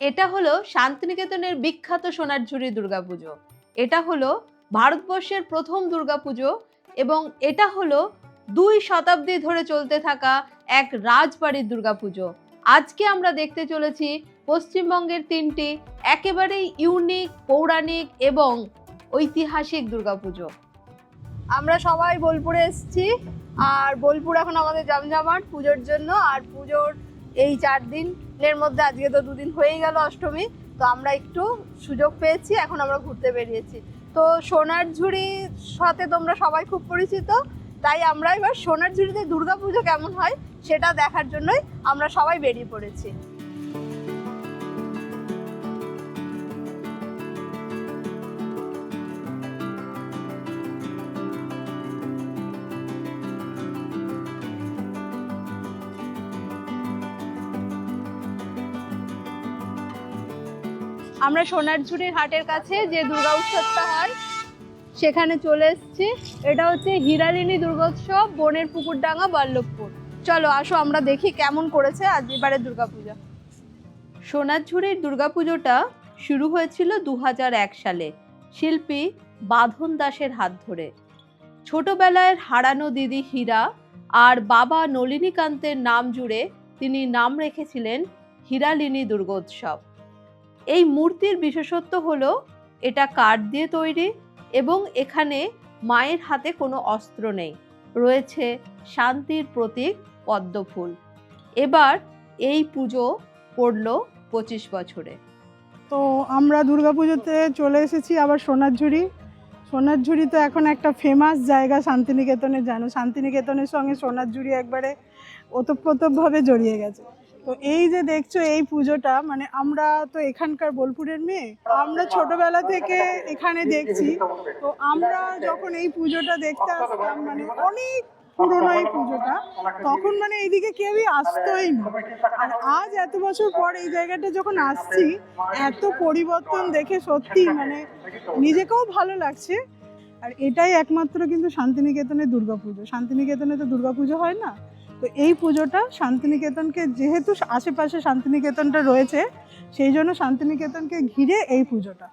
এটা হলো শান্তিনিকেতনের বিখ্যাত সোনার সোনারঝুরি দুর্গাপুজো। এটা হলো ভারতবর্ষের প্রথম দুর্গাপুজো এবং এটা হলো দুই শতাব্দী ধরে চলতে থাকা এক রাজবাড়ির দুর্গাপুজো। আজকে আমরা দেখতে চলেছি পশ্চিমবঙ্গের তিনটি একেবারেই ইউনিক, পৌরাণিক এবং ঐতিহাসিক দুর্গাপুজো। আমরা সবাই বোলপুরে এসেছি আর বোলপুর এখন আমাদের জমজমাট পুজোর জন্য আর পুজোর এই চার দিনের মধ্যে আজকে তো দুদিন হয়েই গেল অষ্টমী, তো আমরা একটু সুযোগ পেয়েছি, এখন আমরা ঘুরতে বেরিয়েছি। তো সোনার ঝুড়ির সাথে তোমরা সবাই খুব পরিচিত, তাই আমরা এবার সোনার ঝুড়িতে দুর্গাপুজো কেমন হয় সেটা দেখার জন্যই আমরা সবাই বেরিয়ে পড়েছি। আমরা সোনারঝুরির হাটের কাছে যে দুর্গা উৎসবটা হয় সেখানে চলে এসেছি। এটা হচ্ছে হিরালিনী দুর্গোৎসব, বনের পুকুরডাঙ্গা, বল্লভপুর। চলো, আসো, আমরা দেখি কেমন করেছে আজ এবারে দুর্গাপূজা। সোনারঝুরির দুর্গাপুজোটা শুরু হয়েছিল দু হাজার এক সালে। শিল্পী বাঁধন দাসের হাত ধরে। ছোটবেলায় হারানো দিদি হীরা আর বাবা নলিনীকান্তের নাম জুড়ে তিনি নাম রেখেছিলেন হিরালিনী দুর্গোৎসব। এই মূর্তির বিশেষত্ব হলো এটা কাঠ দিয়ে তৈরি এবং এখানে মায়ের হাতে কোনো অস্ত্র নেই। রয়েছে শান্তির প্রতীক পদ্মফুল। এবার এই পুজো পড়ল পঁচিশ বছরে। তো আমরা দুর্গাপুজোতে চলে এসেছি আবার সোনারঝুরি সোনারঝুরি তো এখন একটা ফেমাস জায়গা শান্তিনিকেতনে জানো? শান্তিনিকেতনের সঙ্গে সোনারঝুরি একবারে ওতপ্রোতভাবে জড়িয়ে গেছে। তো এই যে দেখছ, এই পুজোটা মানে আমরা তো এখানকার বোলপুরের মেয়ে, আমরা ছোটবেলা থেকে এখানে দেখছি। তো আমরা যখন এই পুজোটা দেখতে আসতাম মানে অনেক পুরোনো এই পুজোটা, তখন মানে এইদিকে কেউই আসতোই না। আর আজ এত বছর পর এই জায়গাটা যখন আসছি, এত পরিবর্তন দেখে সত্যি মানে নিজেকেও ভালো লাগছে। আর এটাই একমাত্র কিন্তু শান্তিনিকেতনের দুর্গাপুজো। শান্তিনিকেতনে তো দুর্গাপুজো হয় না। তো এই পুজোটা শান্তিনিকেতনকে, যেহেতু আশেপাশে শান্তিনিকেতনটা রয়েছে, সেই জন্য শান্তিনিকেতনকে ঘিরে এই পুজোটা।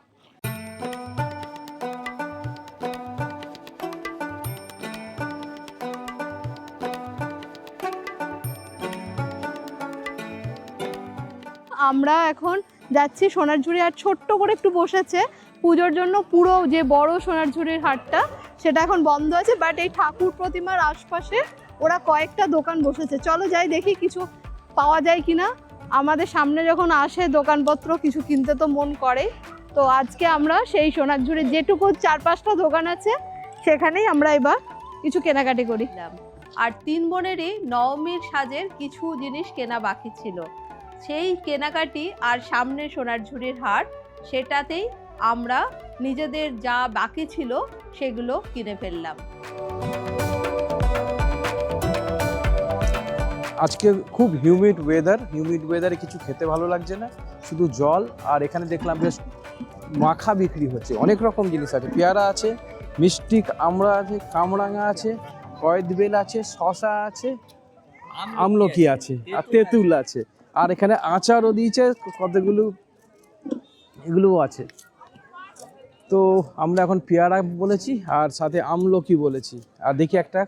আমরা এখন যাচ্ছি সোনারঝুরি আর ছোট্ট করে একটু বসেছে। পুজোর জন্য পুরো যে বড় সোনারঝুরির হাটটা, সেটা এখন বন্ধ আছে বাট এই ঠাকুর প্রতিমার আশপাশে ওরা কয়েকটা দোকান বসেছে। চলো যাই দেখি কিছু পাওয়া যায় কি না আমাদের সামনে যখন আসে দোকানপত্র, কিছু কিনতে তো মন করে। তো আজকে আমরা সেই সোনারঝুরির যেটুকু চার পাঁচটা দোকান আছে, সেখানেই আমরা এবার কিছু কেনাকাটি করি। আর তিন বোনেরই নবমীর সাজের কিছু জিনিস কেনা বাকি ছিল। সেই কেনাকাটি আর সামনে সোনার ঝুড়ির হাট সেটাতেই আমরা নিজেদের যা বাকি ছিল, সেগুলো কিনে ফেললাম। আজকে খুব হিউমিড ওয়েদার হিউমিড ওয়েদারে কিছু খেতে ভালো লাগছে না শুধু জল আর এখানে দেখলাম বেশ মাখা বিক্রি হচ্ছে অনেক রকম জিনিস আছে পেয়ারা আছে মিষ্টি আমরা আছে কামরাঙা আছে কয়েদবেল আছে শশা আছে আমলকি আছে আর তেঁতুল আছে আর এখানে আচারও দিয়েছে কতগুলো এগুলোও আছে। তো আমরা এখন পেয়ারা বলেছি আর সাথে আমলকি বলেছি আর দেখি একটা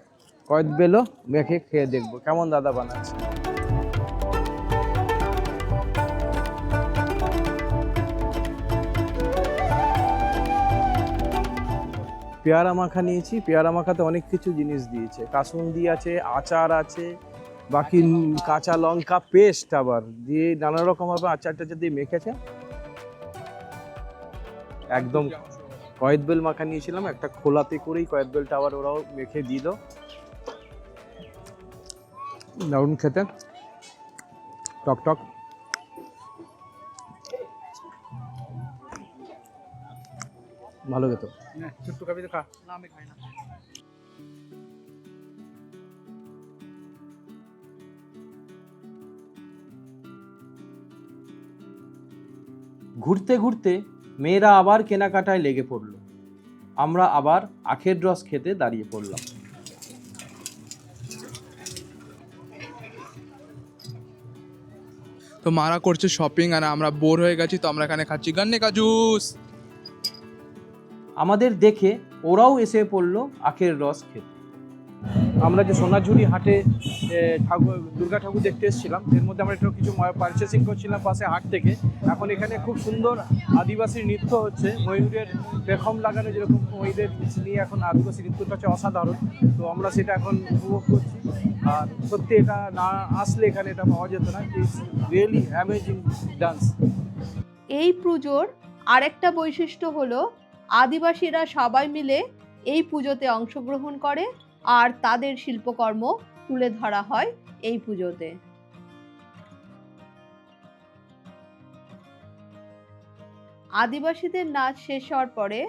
কয়েদ বেলো মেখে খেয়ে দেখব। কেমন দাদা বানাচ্ছে? পেয়ারা মাখা নিয়েছি। পেয়ারা মাখাতে অনেক কিছু জিনিস দিয়েছে। কাসুন্দি আছে, আচার আছে, বাকি কাঁচা লঙ্কা পেস্ট আবার দিয়ে নানা রকম ভাবে আচার টাচার দিয়ে মেখেছে। একদম কয়েদ বেল মাখা নিয়েছিলাম, একটা খোলাতে করেই কয়েদ বেলটা আবার ওরাও মেখে দাও দারুণ খেতে। টক টক। ভালো খেতো। ছোট্ট খাবি তো খা। ঘুরতে ঘুরতে মেয়েরা আবার কেনাকাটায় লেগে পড়ল। আমরা আবার আখের রস খেতে দাঁড়িয়ে পড়লাম। তো মারা করছে শপিং আর আমরা বোর হয়ে গেছি, তো আমরা এখানে খাচ্ছি গান্নে কাজুস আমাদের দেখে ওরাও এসে পড়ল আখের রস খেতে। আমরা যে সোনাঝুরি হাটে ঠাকুর, দুর্গা ঠাকুর দেখতে এসেছিলাম, এর মধ্যে আমরা একটু কিছু পারচেসিং করছিলাম পাশে হাট থেকে। এখন এখানে খুব সুন্দর আদিবাসী নৃত্য হচ্ছে। ময়ূরের পেখম লাগানো যেরকম ময়ূরের নিয়ে এখন আদিবাসী নৃত্যটা হচ্ছে অসাধারণ। তো আমরা সেটা এখন উপভোগ করছি। আর সত্যি এটা না আসলে এখানে এটা পাওয়া যেত না। ইটস রিয়েলি অ্যামেজিং ডান্স এই পুজোর আরেকটা বৈশিষ্ট্য হলো, আদিবাসীরা সবাই মিলে এই পুজোতে অংশগ্রহণ করে। আর তাদের শিল্পকর্ম তুলে ধরা হয় এই পুজোতে। আদিবাসীদের নাচ শেষ হওয়ার পরে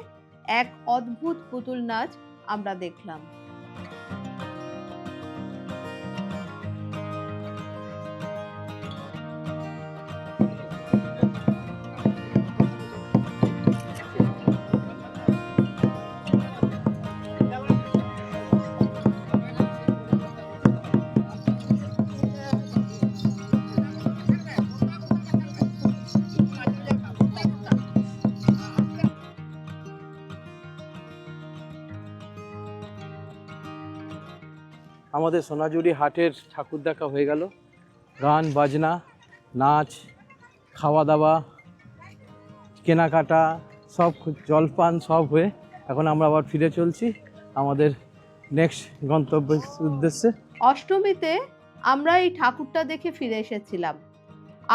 এক অদ্ভুত পুতুল নাচ আমরা দেখলাম। আমাদের সোনাঝুরি হাটের ঠাকুর দেখা হয়ে গেল। গান, বাজনা, নাচ খাওয়া দাওয়া কেনাকাটা, সব জলপান সব হয়ে এখন আমরা আবার ফিরে চলছি আমাদের নেক্সট গন্তব্যের উদ্দেশ্যে। অষ্টমীতে আমরা এই ঠাকুরটা দেখে ফিরে এসেছিলাম।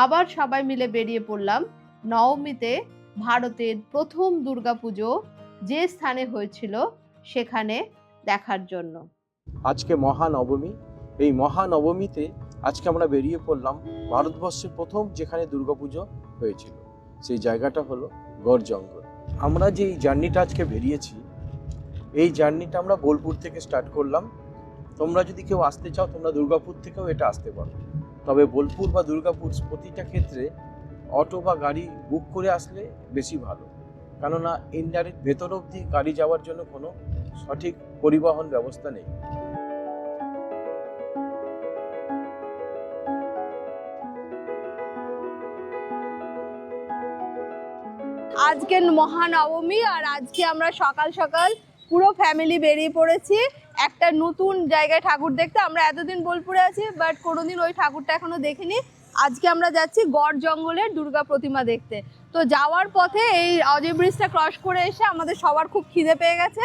আবার সবাই মিলে বেরিয়ে পড়লাম নবমীতে ভারতের প্রথম দুর্গাপুজো যে স্থানে হয়েছিল সেখানে দেখার জন্য। আজকে মহানবমী। এই মহানবমীতে আজকে আমরা বেরিয়ে পড়লাম ভারতবর্ষে প্রথম যেখানে দুর্গাপুজো হয়েছিল। সেই জায়গাটা হলো গড় জঙ্গল। আমরা যে এই জার্নিটা আজকে বেরিয়েছি, এই জার্নিটা আমরা বোলপুর থেকে স্টার্ট করলাম। তোমরা যদি কেউ আসতে চাও, তোমরা দুর্গাপুর থেকেও এটা আসতে পারো। তবে বোলপুর বা দুর্গাপুর প্রতিটা ক্ষেত্রে অটো বা গাড়ি বুক করে আসলে বেশি ভালো। কেননা ইনডাইরেক্ট ভেতর অবধি গাড়ি যাওয়ার জন্য কোনো সঠিক পরিবহন ব্যবস্থা নেই। আজকে মহানবমী আর আজকে আমরা সকাল সকাল পুরো ফ্যামিলি বেরিয়ে পড়েছি। একটা নতুন জায়গায় ঠাকুর দেখতে। আমরা এতদিন বোলপুরে আছি বাট কোনোদিন ওই ঠাকুরটা এখনও দেখিনি। আজকে আমরা যাচ্ছি গড় জঙ্গলের দুর্গা প্রতিমা দেখতে। তো যাওয়ার পথে এই অজয় ব্রিজটা ক্রস করে এসে আমাদের সবার খুব খিদে পেয়ে গেছে।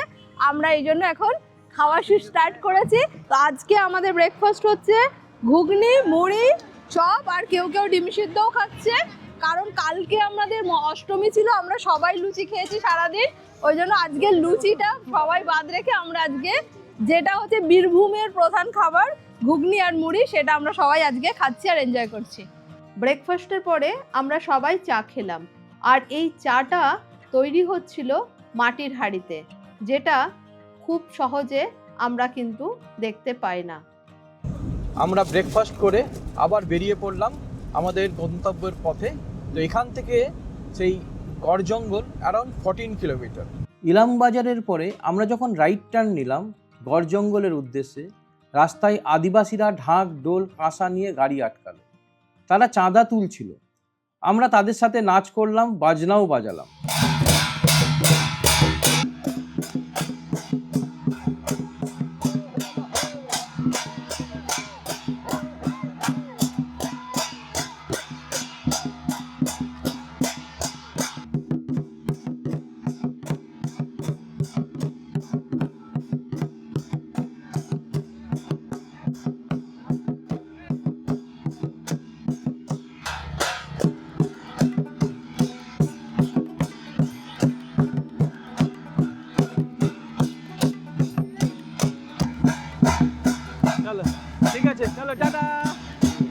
আমরা এই জন্য এখন খাওয়া স্টার্ট করেছি। তো আজকে আমাদের ব্রেকফাস্ট হচ্ছে ঘুগনি, মুড়ি, চপ, আর কেউ কেউ ডিম সিদ্ধও খাচ্ছে। কারণ কালকে আমাদের অষ্টমী ছিল আমরা সবাই লুচি খেয়েছি সারাদিন। ওই জন্য আজকে লুচিটা সবাই বাদ রেখে আমরা আজকে যেটা হচ্ছে বীরভূমের প্রধান খাবার ঘুগনি আর মুড়ি সেটা আমরা সবাই আজকে খাচ্ছি আর এনজয় করছি। ব্রেকফাস্টের পরে আমরা সবাই চা খেলাম। আর এই চাটা তৈরি হচ্ছিল মাটির হাঁড়িতে যেটা খুব সহজে আমরা কিন্তু দেখতে পাই না। আমরা ব্রেকফাস্ট করে আবার বেরিয়ে পড়লাম। আমাদের গন্তব্যের পথে। তো এখান থেকে সেই গড় জঙ্গল অ্যারাউন্ড ফোরটিন কিলোমিটার ইলাম বাজারের পরে আমরা যখন রাইট টার্ন নিলাম গড় জঙ্গলের উদ্দেশ্যে, রাস্তায় আদিবাসীরা ঢাক ডোল কাঁসা নিয়ে গাড়ি আটকাল। তারা চাঁদা তুলছিল। আমরা তাদের সাথে নাচ করলাম, বাজনাও বাজালাম।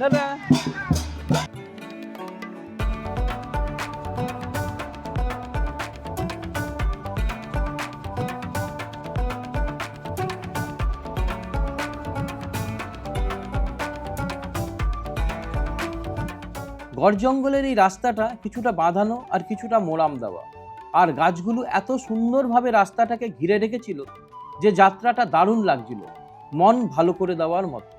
টাটা গড় জঙ্গলের এই রাস্তাটা কিছুটা বাঁধানো আর কিছুটা মোরাম দেওয়া। আর গাছগুলো এত সুন্দরভাবে রাস্তাটাকে ঘিরে রেখেছিল যে যাত্রাটা দারুণ লাগছিল। মন ভালো করে দেওয়ার মতো।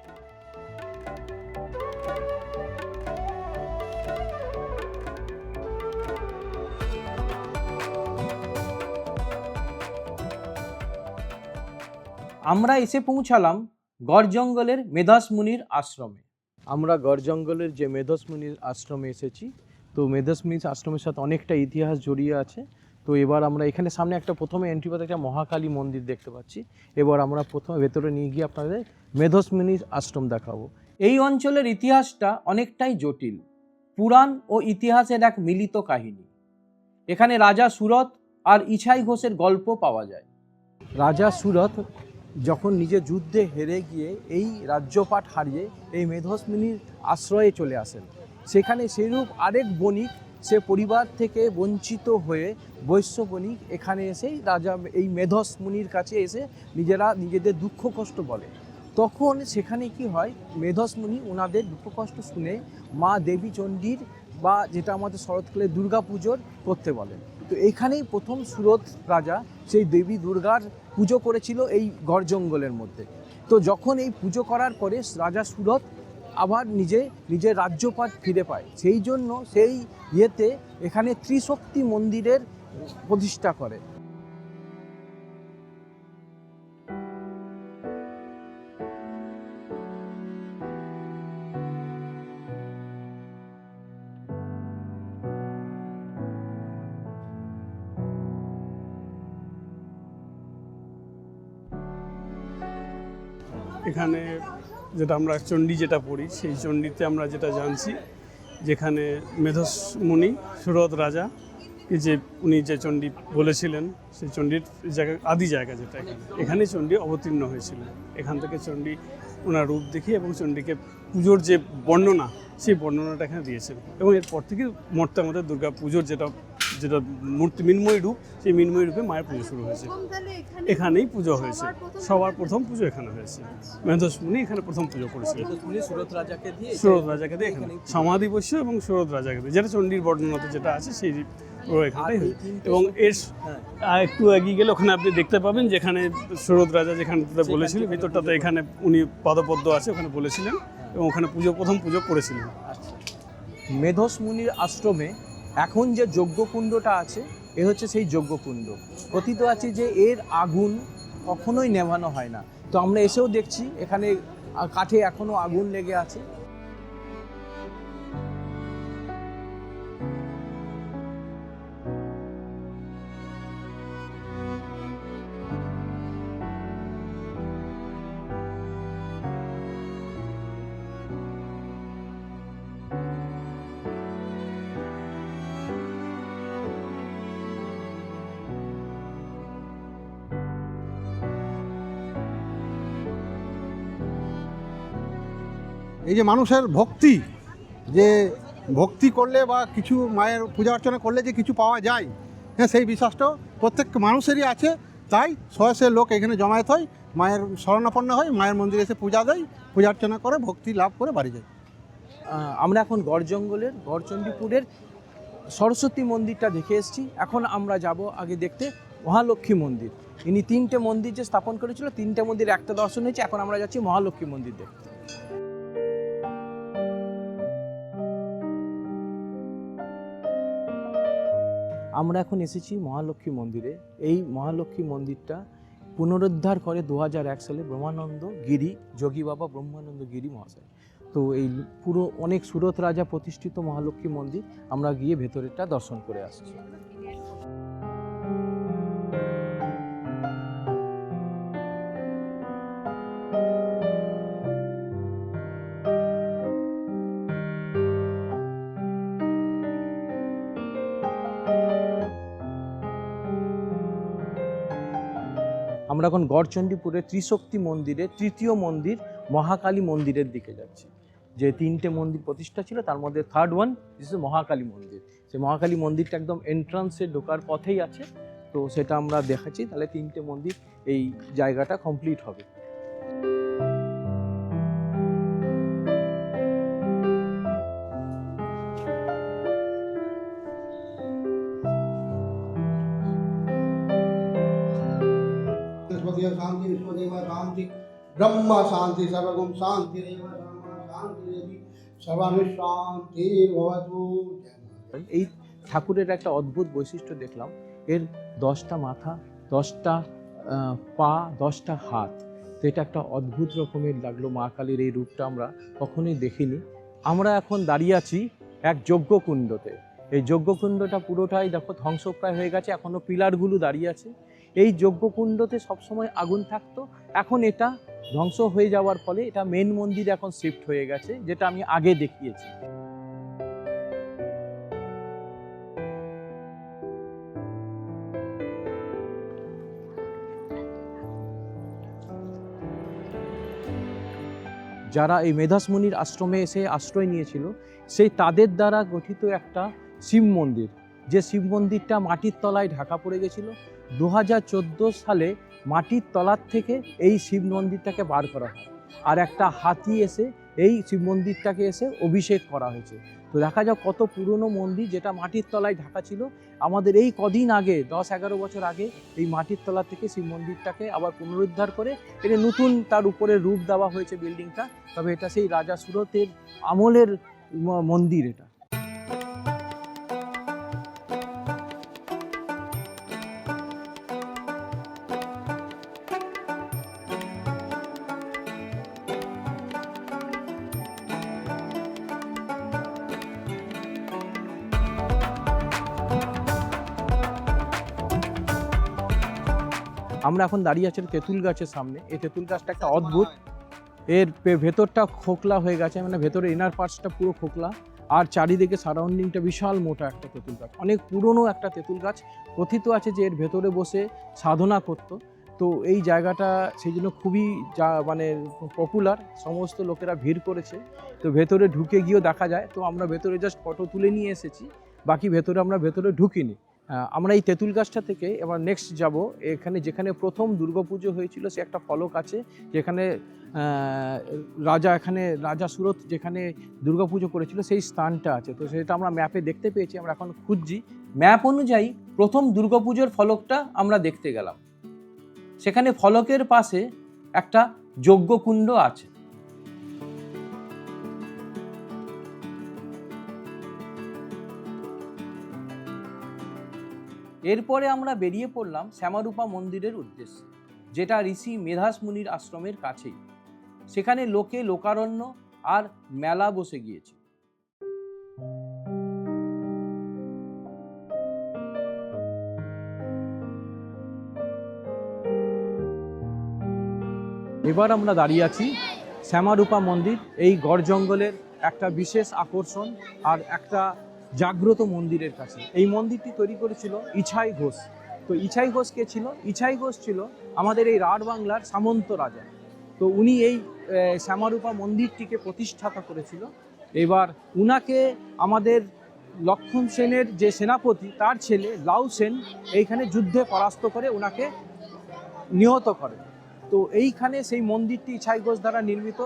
আমরা এসে পৌঁছালাম গড় জঙ্গলের মেধাস মুনির আশ্রমে। আমরা গড় জঙ্গলের যে মেধস মুনির আশ্রমে এসেছি তো মেধস মুনির আশ্রমের সাথে অনেকটা ইতিহাস জড়িয়ে আছে। তো এবার আমরা এখানে সামনে একটা প্রথমে এন্ট্রি পথে একটা মহাকালী মন্দির দেখতে পাচ্ছি। এবার আমরা প্রথমে ভেতরে নিয়ে গিয়ে আপনাদের মেধস মুনির আশ্রম দেখাবো। এই অঞ্চলের ইতিহাসটা অনেকটাই জটিল পুরাণ ও ইতিহাসের এক মিলিত কাহিনী। এখানে রাজা সুরত আর ইছাই ঘোষের গল্প পাওয়া যায়। রাজা সুরত যখন নিজে যুদ্ধে হেরে গিয়ে এই রাজ্যপাট হারিয়ে এই মেধসমিনীর আশ্রয়ে চলে আসেন, সেখানে সেরূপ আরেক বণিক, সে পরিবার থেকে বঞ্চিত হয়ে বৈশ্য বণিক এখানে এসেই রাজা এই মেধস মুনির কাছে এসে নিজেরা নিজেদের দুঃখ কষ্ট বলে। তখন সেখানে কি হয় মেধস মুনি ওনাদের দুঃখ কষ্ট শুনে মা দেবী চণ্ডীর বা যেটা আমাদের শরৎকালে দুর্গা পুজোর করতে বলে তো এইখানেই প্রথম সুরত রাজা সেই দেবী দুর্গার পুজো করেছিল এই গড় জঙ্গলের মধ্যে। তো যখন এই পুজো করার পরে রাজা সুরত আবার নিজে, নিজের রাজ্যপাট ফিরে পায়। সেই জন্য সেই ইয়েতে এখানে ত্রিশক্তি মন্দিরের প্রতিষ্ঠা করে। এখানে যেটা আমরা চণ্ডী যেটা পড়ি, সেই চণ্ডীতে আমরা যেটা জানছি, যেখানে মেধস মুনি সুরত রাজা যে উনি যে চণ্ডী বলেছিলেন, সেই চণ্ডীর জায়গা, আদি জায়গা যেটা এখানে। এখানে চণ্ডী অবতীর্ণ হয়েছিল। এখান থেকে চণ্ডী ওনার রূপ দেখি এবং চণ্ডীকে পুজোর যে বর্ণনা, সেই বর্ণনাটা এখানে দিয়েছেন। এবং এরপর থেকে মর্তে আমাদের দুর্গা পুজোর যেটা যেটা মূর্তি মিন্ময় রূপ সেই মিন্ময় রূপে মায়ের পুজো শুরু হয়েছে। এখানেই পুজো হয়েছে। সবার প্রথম পুজো এখানে হয়েছে। মেধস মুনি এখানে প্রথম পুজো করেছিলেন মেধসমুনি সুরত রাজাকে দিয়ে সুরত রাজাকে দিয়ে এখানে সমাধি বসে এবং সুরত রাজাকে দিয়ে যেটা চণ্ডীর বর্ণনাতে যেটা আছে সেই এখানটাই হয়েছে। এবং এর হ্যাঁ। একটু এগিয়ে গেলে ওখানে আপনি দেখতে পাবেন যেখানে সুরত রাজা যেখানটাতে বলেছিলেন ভিতরটাতে এখানে উনি পদপদ্ম আছে ওখানে বলেছিলেন। এবং ওখানে পুজো প্রথম পুজো করেছিলেন। মেধস মুনির আশ্রমে এখন যে যজ্ঞকুণ্ডটা আছে, এ হচ্ছে সেই যজ্ঞকুণ্ড। কথিত আছে যে এর আগুন কখনোই নেভানো হয় না। তো আমরা এসেও দেখছি, এখানে কাঠে এখনও আগুন লেগে আছে। এই যে মানুষের ভক্তি, যে ভক্তি করলে বা কিছু মায়ের পূজা অর্চনা করলে যে কিছু পাওয়া যায় হ্যাঁ সেই বিশ্বাসটাও প্রত্যেক মানুষেরই আছে। তাই শয়ে লোক এখানে জমায়েত হয়, মায়ের শরণাপন্ন হয়, মায়ের মন্দিরে এসে পূজা দেয়, পূজা অর্চনা করে, ভক্তি লাভ করে বাড়ি যায়। আমরা এখন গড় জঙ্গলের গড়চণ্ডীপুরের সরস্বতী মন্দিরটা দেখে এসেছি। এখন আমরা যাব আগে দেখতে মহালক্ষ্মী মন্দির। ইনি তিনটে মন্দির যে স্থাপন করেছিল, তিনটে মন্দির একটা দর্শন হয়েছে, এখন আমরা যাচ্ছি মহালক্ষ্মী মন্দির দেখতে। আমরা এখন এসেছি মহালক্ষ্মী মন্দিরে। এই মহালক্ষ্মী মন্দিরটা পুনরুদ্ধার করে দু সালে ব্রহ্মানন্দ গিরি, যোগী বাবা ব্রহ্মানন্দ গিরি মহাশয়। তো এই পুরো অনেক সুরত রাজা প্রতিষ্ঠিত মহালক্ষ্মী মন্দির আমরা গিয়ে ভেতরেরটা দর্শন করে আসছি। এখন গড়চণ্ডীপুরের ত্রিশক্তি মন্দিরে তৃতীয় মন্দির মহাকালী মন্দিরের দিকে যাচ্ছি। যে তিনটে মন্দির প্রতিষ্ঠা ছিল, তার মধ্যে থার্ড ওয়ান ইস মহাকালী মন্দির। সেই মহাকালী মন্দিরটা একদম এন্ট্রান্সে ঢোকার পথেই আছে। তো সেটা আমরা দেখাচ্ছি, তাহলে তিনটে মন্দির এই জায়গাটা কমপ্লিট হবে। ব্রহ্মা শান্তি সর্বগুম শান্তি সর্বানুশান্তি ভবতু এই ঠাকুরের একটা অদ্ভুত বৈশিষ্ট্য দেখলাম। এর দশটা মাথা, দশটা পা, দশটা হাত। তো এটা একটা অদ্ভুত রকমের লাগল মা কালীর এই রূপটা আমরা কখনোই দেখিনি। আমরা এখন দাঁড়িয়ে আছি এক যজ্ঞকুণ্ডতে। এই যজ্ঞকুণ্ডটা পুরোটাই দেখো ধ্বংসপ্রায় হয়ে গেছে এখনও পিলারগুলো দাঁড়িয়ে আছে। এই যজ্ঞকুণ্ডতে সবসময় আগুন থাকতো। এখন এটা ধ্বংস হয়ে যাওয়ার ফলে এটা মেন মন্দির এখন শিফট হয়ে গেছে, যেটা আমি আগে দেখিয়েছি। যারা এই মেধাসমুনির আশ্রমে এসে আশ্রয় নিয়েছিল, সেই তাদের দ্বারা গঠিত একটা শিব মন্দির। যে শিব মন্দিরটা মাটির তলায় ঢাকা পড়ে গেছিল, দু হাজার চোদ্দ সালে মাটির তলার থেকে এই শিব মন্দিরটাকে বার করা হয়। আর একটা হাতি এসে এই শিব মন্দিরটাকে এসে অভিষেক করা হয়েছে। তো দেখা যাক কত পুরনো মন্দির যেটা মাটির তলায় ঢাকা ছিল। আমাদের এই কদিন আগে, দশ এগারো বছর আগে, এই মাটির তলা থেকে শিব মন্দিরটাকে আবার পুনরুদ্ধার করে এটা নতুন তার উপরে রূপ দেওয়া হয়েছে বিল্ডিংটা। তবে এটা সেই রাজা সুরতের আমলের মন্দির এটা। আমরা এখন দাঁড়িয়ে আছি তেঁতুল গাছের সামনে। এই তেঁতুল গাছটা একটা অদ্ভুত। এর ভেতরটা খোকলা হয়ে গেছে মানে ভেতরে ইনার পার্টসটা পুরো খোকলা। আর চারিদিকে সারাউন্ডিংটা বিশাল মোটা একটা তেঁতুল গাছ। অনেক পুরনো একটা তেঁতুল গাছ। কথিত আছে যে এর ভেতরে বসে সাধনা করতো। তো এই জায়গাটা সেই জন্য খুবই যা মানে পপুলার সমস্ত লোকেরা ভিড় করেছে। তো ভেতরে ঢুকে গিয়েও দেখা যায়। তো আমরা ভেতরে জাস্ট ফটো তুলে নিয়ে এসেছি। বাকি ভেতরে আমরা ভেতরে ঢুকিনি। আমরা এই তেঁতুল গাছটা থেকে এবার নেক্সট যাব। এখানে যেখানে প্রথম দুর্গাপুজো হয়েছিল, সে একটা ফলক আছে, যেখানে রাজা এখানে, রাজা সুরত যেখানে দুর্গাপুজো করেছিল, সেই স্থানটা আছে। তো সেটা আমরা ম্যাপে দেখতে পেয়েছি, আমরা এখন খুঁজছি। ম্যাপ অনুযায়ী প্রথম দুর্গাপুজোর ফলকটা আমরা দেখতে গেলাম। সেখানে ফলকের পাশে একটা যজ্ঞকুণ্ড আছে। এরপরে আমরা বেরিয়ে পড়লাম শ্যামারূপা মন্দিরের উদ্দেশ্যে, যেটা ঋষি মেধাস মুনির আশ্রমের কাছেই। সেখানে লোকে লোকারণ্য আর মেলা বসে গিয়েছে। এবার আমরা দাঁড়িয়ে আছি শ্যামারূপা মন্দির, এই গড় জঙ্গলের একটা বিশেষ আকর্ষণ আর একটা জাগ্রত মন্দিরের কাছে। এই মন্দিরটি তৈরি করেছিল ইছাই ঘোষ। তো ইছাই ঘোষ কে ছিল? ইছাই ঘোষ ছিল আমাদের এই রাঢ় বাংলার সামন্ত রাজা। তো উনি এই শ্যামারূপা মন্দিরটিকে প্রতিষ্ঠাতা করেছিল। এবার উনাকে আমাদের লক্ষণ সেনের যে সেনাপতি, তার ছেলে লাউ সেন এইখানে যুদ্ধে পরাস্ত করে ওনাকে নিহত করে। তো এইখানে সেই মন্দিরটি ইছাই ঘোষ দ্বারা নির্মিত।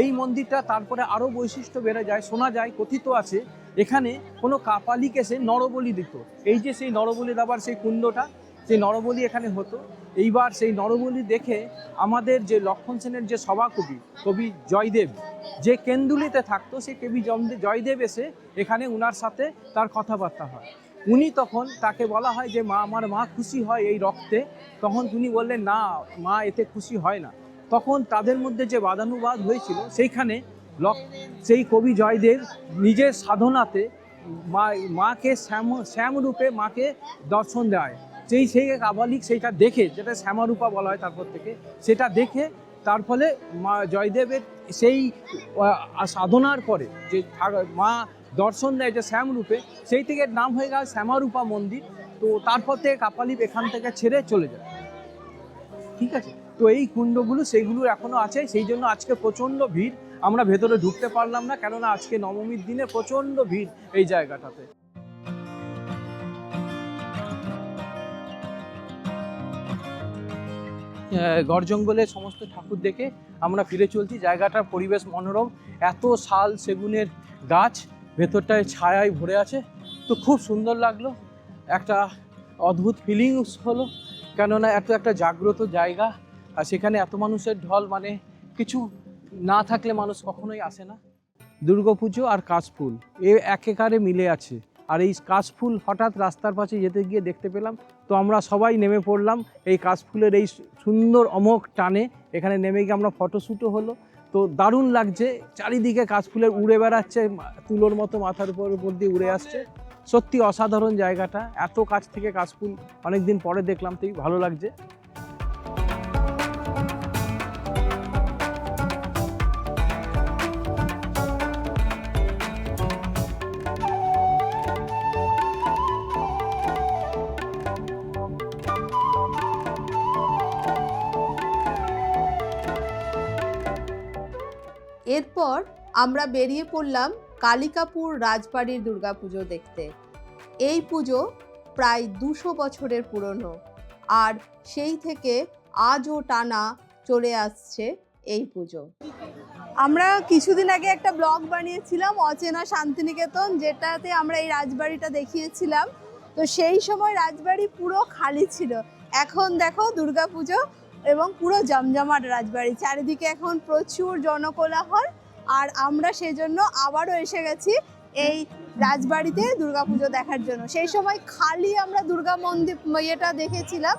এই মন্দিরটা তারপরে আরও বৈশিষ্ট্য বেড়ে যায়, শোনা যায়, কথিত আছে। এখানে কোনো কাপালিক এসে নরবলি দিত। এই যে সেই নরবলি দেওয়ার সেই কুণ্ডটা, সেই নরবলি এখানে হতো। এইবার সেই নরবলি দেখে আমাদের যে লক্ষণ সেনের যে সভাকবি, কবি জয়দেব, যে কেন্দুলিতে থাকতো, সেই কবি জয়দেব এসে এখানে উনার সাথে তার কথাবার্তা হয়। উনি তখন তাকে বলা হয় যে, মা, আমার মা খুশি হয় এই রক্তে। তখন তিনি বললেন, না, মা, এতে খুশি হয় না। তখন তাদের মধ্যে যে বাদানুবাদ হয়েছিল, সেইখানে লক- সেই কবি জয়দেব নিজের সাধনাতে মা, মাকে শ্যাম, শ্যামরূপে মাকে দর্শন দেয়। সেই সেই কাবালিক সেইটা দেখে, যেটা শ্যামারূপা বলা হয় তারপর থেকে, সেটা দেখে তার ফলে মা জয়দেবের সেই সাধনার পরে যে মা দর্শন দেয় যে শ্যামরূপে, সেই থেকে নাম হয়ে গেল শ্যামারূপা মন্দির। তো তারপর থেকে কাপালিপ এখান থেকে ছেড়ে চলে যায়। ঠিক আছে? তো এই কুণ্ডগুলো সেইগুলো এখনও আছে, সেই জন্য আজকে প্রচণ্ড ভিড়। আমরা ভেতরে ঢুকতে পারলাম না, কেননা আজকে নবমীর দিনে প্রচণ্ড ভিড় এই জায়গাটাতে। গড় জঙ্গলের সমস্ত ঠাকুর দেখে আমরা ফিরে চলছি। জায়গাটার পরিবেশ মনোরম, এত শাল সেগুনের গাছ, ভেতরটায় ছায়ায় ভরে আছে। তো খুব সুন্দর লাগল, একটা অদ্ভুত ফিলিংস হলো, কেননা এত একটা জাগ্রত জায়গা। আর সেখানে এত মানুষের ঢল মানে কিছু না থাকলে মানুষ কখনোই আসে না। দুর্গাপুজো আর কাশফুল, এ একেকারে মিলে আছে। আর এই কাশফুল হঠাৎ রাস্তার পাশে যেতে গিয়ে দেখতে পেলাম, তো আমরা সবাই নেমে পড়লাম এই কাশফুলের এই সুন্দর অমোঘ টানে। এখানে নেমে গিয়ে আমরা ফটোশ্যুটও হলো। তো দারুণ লাগছে, চারিদিকে কাশফুলের উড়ে বেড়াচ্ছে তুলোর মতো মাথার উপর উপর দিয়ে উড়ে আসছে। সত্যি অসাধারণ জায়গাটা, এত কাছ থেকে কাশফুল অনেকদিন পরে দেখলাম তো ভালো লাগছে। এরপর আমরা বেরিয়ে পড়লাম কালিকাপুর রাজবাড়ির দুর্গাপুজো দেখতে। এই পুজো প্রায় দুশো বছরের পুরনো আর সেই থেকে আজও টানা চলে আসছে এই পুজো। আমরা কিছুদিন আগে একটা ব্লগ বানিয়েছিলাম, অচেনা শান্তিনিকেতন, যেটাতে আমরা এই রাজবাড়িটা দেখিয়েছিলাম। তো সেই সময় রাজবাড়ি পুরো খালি ছিল। এখন দেখো দুর্গাপুজো এবং পুরো জমজমাট রাজবাড়ি। চারিদিকে এখন প্রচুর জনকোলাহল আর আমরা সেজন্য আবারও এসে গেছি এই রাজবাড়িতে দুর্গাপুজো দেখার জন্য। সেই সময় খালি আমরা দুর্গা মন্দির ইয়েটা দেখেছিলাম।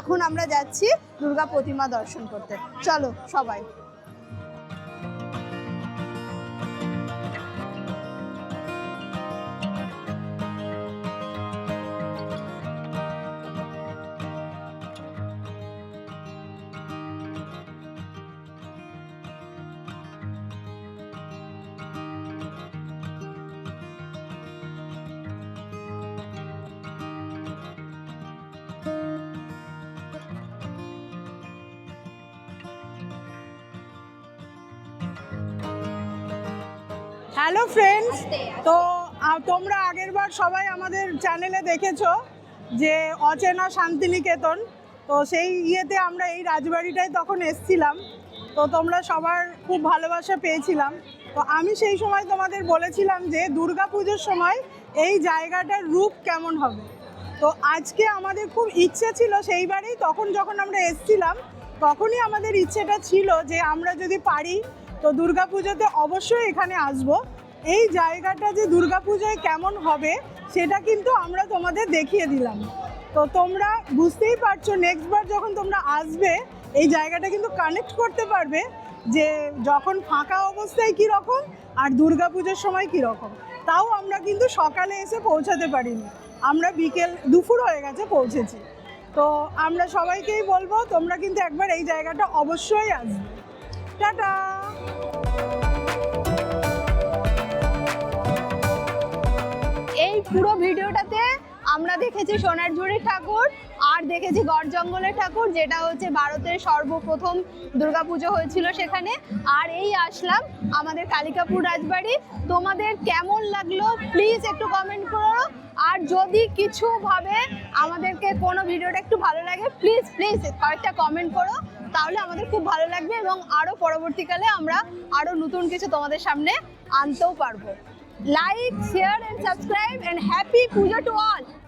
এখন আমরা যাচ্ছি দুর্গা প্রতিমা দর্শন করতে। চলো সবাই। তো তোমরা আগেরবার সবাই আমাদের চ্যানেলে দেখেছ যে অচেনা শান্তিনিকেতন। তো সেই ইয়েতে আমরা এই রাজবাড়িটায় তখন এসছিলাম। তো তোমরা সবার খুব ভালোবাসা পেয়েছিলাম। তো আমি সেই সময় তোমাদের বলেছিলাম যে দুর্গা পুজোর সময় এই জায়গাটার রূপ কেমন হবে। তো আজকে আমাদের খুব ইচ্ছে ছিল সেইবারেই তখন যখন আমরা এসছিলাম, তখনই আমাদের ইচ্ছেটা ছিল যে আমরা যদি পারি, তো দুর্গাপুজোতে অবশ্যই এখানে আসব। এই জায়গাটা যে দুর্গাপুজোয় কেমন হবে, সেটা কিন্তু আমরা তোমাদের দেখিয়ে দিলাম। তো তোমরা বুঝতেই পারছ নেক্সট বার যখন তোমরা আসবে, এই জায়গাটা কিন্তু কানেক্ট করতে পারবে যে যখন ফাঁকা অবস্থায় কী রকম আর দুর্গাপুজোর সময় কী রকম তাও আমরা কিন্তু সকালে এসে পৌঁছাতে পারিনি। আমরা বিকেল দুপুর হয়ে গেছে পৌঁছেছি। তো আমরা সবাইকেই বলব, তোমরা কিন্তু একবার এই জায়গাটা অবশ্যই আসবে। টাটা! পুরো ভিডিওটাতে আমরা দেখেছি সোনারঝুড়ির ঠাকুর আর দেখেছি গড় জঙ্গলের ঠাকুর, যেটা হচ্ছে ভারতের সর্বপ্রথম দুর্গাপুজো হয়েছিল সেখানে। আর এই আসলাম আমাদের কালিকাপুর রাজবাড়ি। তোমাদের কেমন লাগল? প্লিজ একটু কমেন্ট করো। আর যদি কিছু ভাবে আমাদেরকে কোনো ভিডিওটা একটু ভালো লাগে প্লিজ প্লিজ কয়েকটা কমেন্ট করো। তাহলে আমাদের খুব ভালো লাগবে এবং আরও পরবর্তীকালে আমরা আরও নতুন কিছু তোমাদের সামনে আনতেও পারব। like, share and subscribe and happy puja to all.